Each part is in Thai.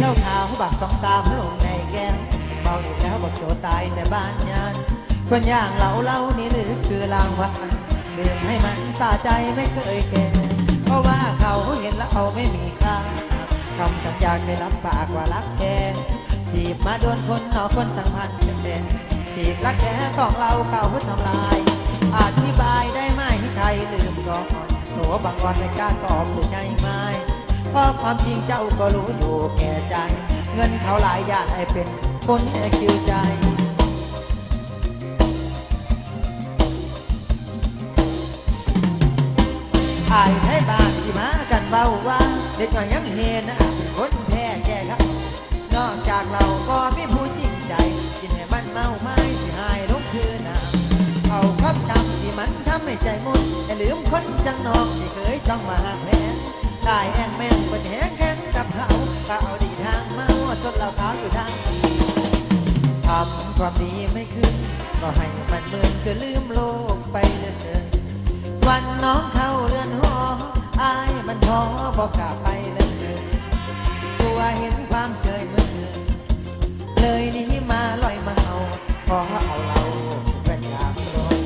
เล้าขาวบักสองสามลงในแก้วเมาอีกแล้วบอกโสตายแต่บ้านยานคนย่างเหล่าเล่านี่หรือคือรางวัลดื่มให้มันสาใจไม่เคยแก่เพราะว่าเขาเห็นแล้วเขาไม่มีค่าคำสัญญาเคยรับปากว่ารักแกทีบมาโดนคนนอคนสังพันธ์เป็นเด่นฉีกรักแกของเราเขาทำลายอธิบายได้ไหมใครลืมก่อนโถบางวันไม่กล้าตอบผู้ใช่ไหม เพราะความจริงเจ้าก็รู้อยู่แก่ใจ เงินเขาหลายอยากให้เป็นคนแอคิวใจไอายให้บ้านสิมากันเบาว่า เด็กน้อยยังเฮนะเป็นคนแพ้แก่ครับ นอกจากเราก็มีผู้จริงใจ กินให้มันเมาไม่สิหายลงคือน้ำเอาความช้ำที่มันทำให้ใจมุนอย่าลืมคนจังนองที่เคยจ้องมาหาแพ้ได้แองแม่ เขาก็เอาดีทางมาหัวจนเราขาอยู่ทางดีทำความดีไม่ขึ้น ก็ให้มันเมินก็ลืมโลกไปเลยวันน้องเข้าเรือนหออายมันท้อบอกกล้าไปเลยกลัวเห็นความเฉยมือเลยหนี้มาลอยมาเอาขอเอาเราเป็นยามรน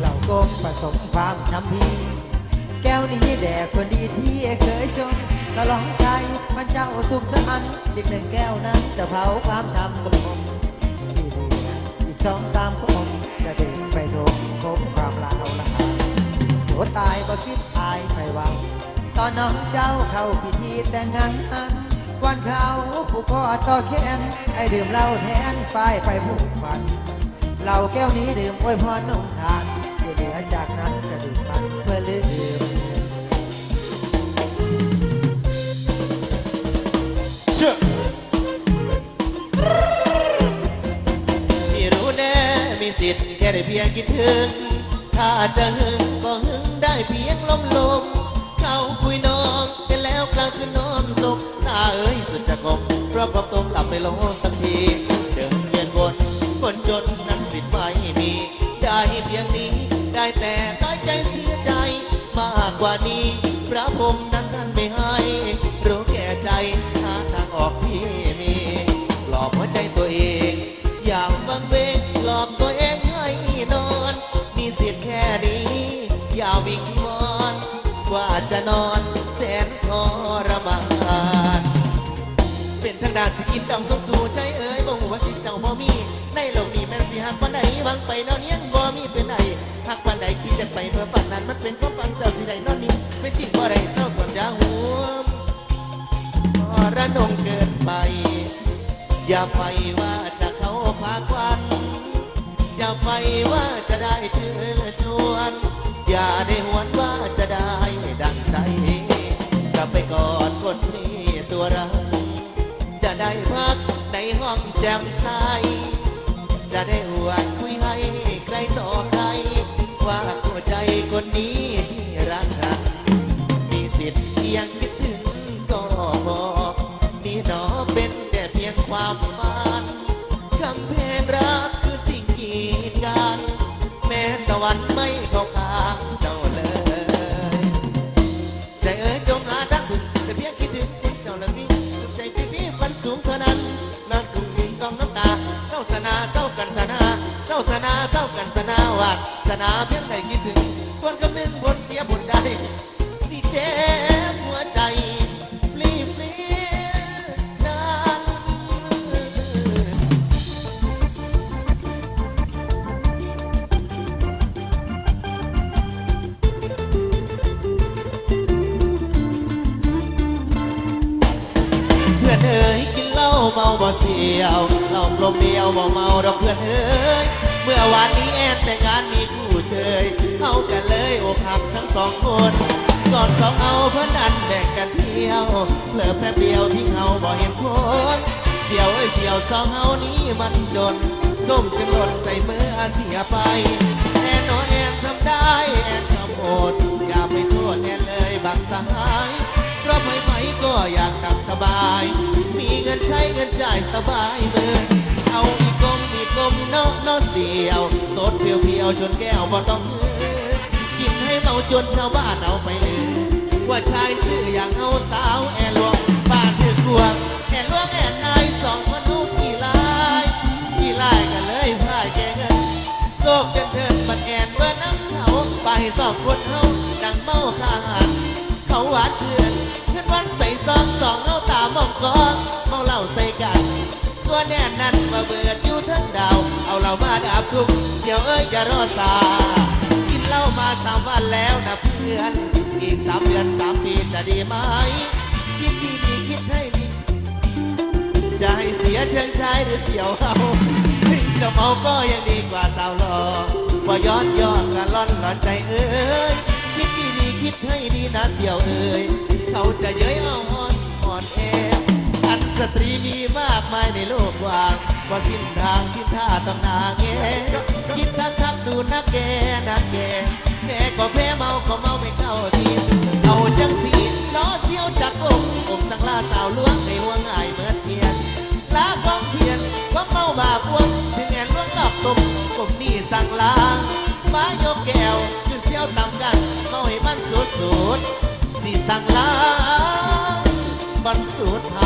เรากงผสมความช้ำพีแก้วนี้แด่คนดีที่เคยชม ตลองชัยมันเจ้าสุขสันอีกหนึ่งแก้วนั้นจะเผาความช้ำกระผมที่เหลืออีกสองสามคงจะเดินไปโดนพบความลาวละอาโสตายบ่คิดอายไปวังตอนน้องเจ้าเข้าพิธีแต่งงานวันเขาผู้พ่อต่อแขนไอ้ดื่มเหล้าแทนป้ายไปผูกพันเหล้าแก้วนี้ดื่มอวยพรน้องทานที่เหลือจากนั้นจะดื่มมันเพื่อลืม ได้เพียงคิดถึง ถ้าจะหึงก็หึงได้เพียงลมลมเขาคุยน้องกันแล้วกลางคืนนอนศพตาเอ้ยสุดจะกลมเพราะความตมหลับไปโลสักทีเดินเวียนวนคนจนนั้นสิทธิ์ไม่มี ได้เพียงนี้ ได้แต่น้อยใจเสียใจ มากกว่านี้พระพรหม นอนแสนทรมานเป็นทางดาสิกินดองสมสู่ใจเอ๋ยบ่งว่าสิเจ้าบ่มี ในโลกนี้แม่นสิหักปานใดวังไปนาะเนียนบ่มีเป็นใดหักปานใดคิดจะไปเพื่อฝันนั้นมันเป็นความฝันเจ้าสิได้นอนนิ่มเป็นจริงบ่ได้เศร้าก่อนยาห่วงพอระนงเกินไป อย่าไปว่าจะเข้าพาควันอย่าไปว่าจะได้เชิญชวน อย่าได้หวน กอดคนที่ตัวเราจะได้พักในห้องแจ่มใส จะได้หวนคุยให้ใครต่อใคร ว่าหัวใจคนนี้ที่รักกันมีสิทธิ์เพียงคิดถึงก็บอกนี่หนอเป็นแต่เพียงความฝันคำเพลงรักคือสิ่งกีดกัน แม้สวรรค์ไม่เข้าข้าง ศร้าสนาเศร้ากันสนาว่าสนาเพียงใดคิดถึงควรคำนึงบนเสียบนใดสิเจ็บหัวใจปลีปลีนั้นเพื่อนเอ๋ยกินเหล้าเมาบ่เสียวเหล้ากลมเดียวบ่เมาดอกเพื่อนเอ๋ย เมื่อวานนี้แอนแต่งงานมีคู่เชยเข้ากันเลยอกหักทั้งสองคนก่อนสองเอาเพื่อนดันแบ่งกันเที่ยวเผลอแป๊บเดียวทิ้งเขาบ่เห็นคนเสียวเอ้ยเสียวสองเฮานี้มันจนส้มจึงหล่นใส่มือเสียไปแอนโนแอนทำได้แอนทำโอดอย่าไปโทษแอนเลยบักสหายเพราะไม่ไหมก็อยากกับสบาย มีเงินใช้เงินจ่ายสบายเมือเอาอีกกลมอีกกลมเนาะเนอเสียวสดเพียวเพียวจนแก้วบ่ต้องเือกินให้เมาจนชาวบ้านเอาไปเลยว่าชายซื่ออย่างเอาสาวแอลวงบ้านถือกลัวแอลวงแอนนายสองคนลูกกี่ลายกี่ลายกันเลยพ่ายแกเงินโศกจนเดินบัดแอนเบอร์น้ำเขาไปสองคนเฮาดังเมาขาดเขาหวานเชื่นเพื่อนวันใส่ซองสองเอาตามองกองเมาเหล้าใส่กัน ส่วนแน่นั้นมาเบิดอยู่ทั้งดาว เอาเรามาดับทุกเสียวเอ้ยอย่ารอสา กินเหล้ามาสามวันแล้วนะเพื่อน อีกสามเดือนสามปีจะดีไหม คิดดีดีคิดให้ดีจะให้เสียเชิงชายหรือเสียวเอาถึงจะเมาก็ยังดีกว่าสาวหล่อบ่ย้อนย้อนกันล่อนหลอนใจเอ้ยคิดดีดีคิดให้ดีนะเสียวเอ้ยเขาจะเย้ยเอาอ่อนอ่อนแออันสตรีมีมากมายในโลก ว่าสิ้นทางที่ท่าต้องนาแงคิดทักทักดูนักแกนักแกแม่ก็แพ้เมาก็เมาไม่เข้าทีเอาจังสีล้อเสียวจักอกผมสังลาสาวล้วงในห่วงอายเมือนเทียนลาความเพียรความเมาบาปวงถึงแอนล้วงตอบตมกบนี่สั่งลางมายกแก้วคือเสียวต่ำกันเมาให้มันสุดสุดสิสั่งลางบรรสุดห